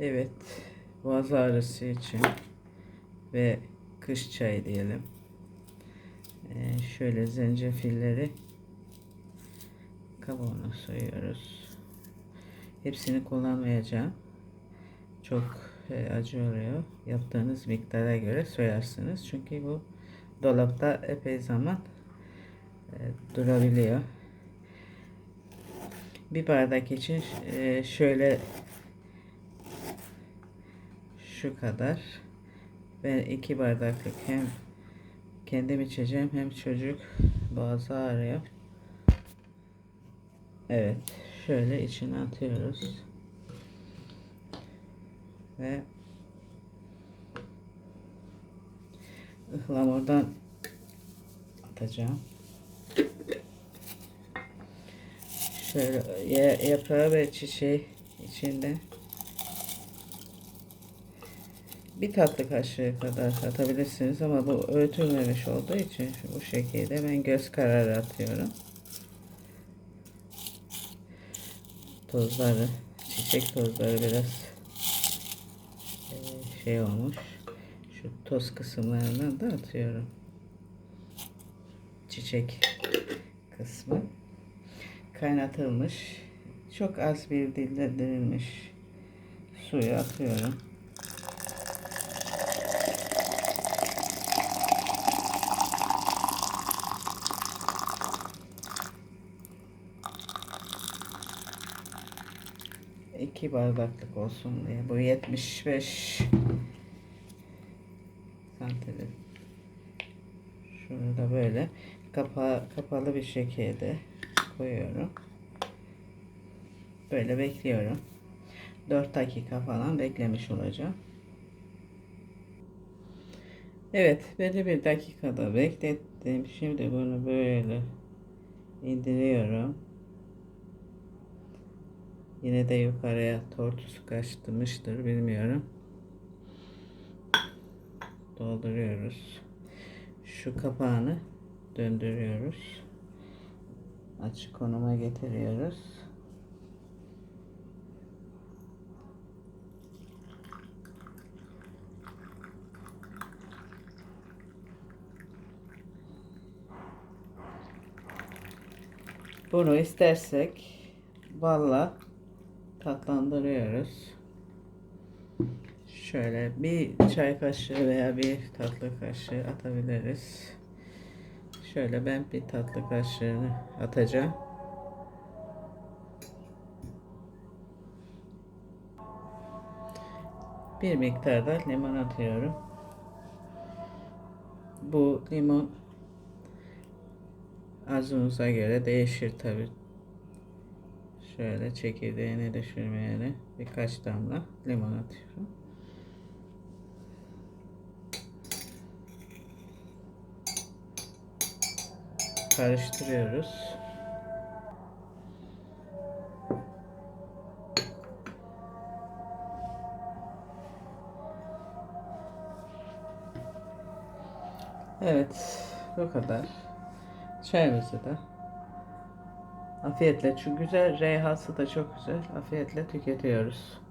Evet, boğaz ağrısı için ve kış çayı diyelim. Ee, şöyle zencefilleri kabuğuna soyuyoruz. Hepsini kullanmayacağım. Çok e, acı oluyor. Yaptığınız miktara göre soyarsınız. Çünkü bu dolapta epey zaman e, durabiliyor. Bir bardak için e, şöyle şu kadar. Ben iki bardaklık hem kendim içeceğim hem çocuk boğazı ağrıyor. Evet. Şöyle içine atıyoruz. Ve ıhlamurdan atacağım. Şöyle ya- yaprağı ve çiçeği içinde bir tatlı kaşığı kadar atabilirsiniz ama bu öğütülmemiş olduğu için bu şekilde ben göz kararı atıyorum. Tozları, çiçek tozları biraz eee, şey olmuş. Şu toz kısımlarından da atıyorum. Çiçek kısmı kaynatılmış çok az bir dinlendirilmiş suyu atıyorum. İki bardaklık olsun diye. Bu 75 santim. Şunu da böyle kapa kapalı bir şekilde koyuyorum. Böyle bekliyorum. 4 dakika falan beklemiş olacağım. Evet, belli bir dakikada beklettim. Şimdi bunu böyle indiriyorum. Yine de yukarıya tortusu kaçtırmıştır bilmiyorum. Dolduruyoruz. Şu kapağını döndürüyoruz. Açık konuma getiriyoruz. Bunu istersek balla tatlandırıyoruz. Şöyle bir çay kaşığı veya bir tatlı kaşığı atabiliriz. Şöyle ben bir tatlı kaşığını atacağım. Bir miktar da limon atıyorum. Bu limon arzunuza göre değişir tabi. Şöyle çekirdeğini düşürmeyene birkaç damla limon atıyorum. Karıştırıyoruz. Evet, bu kadar. Çayımızı da afiyetle, çünkü güzel reyhası da çok güzel. Afiyetle tüketiyoruz.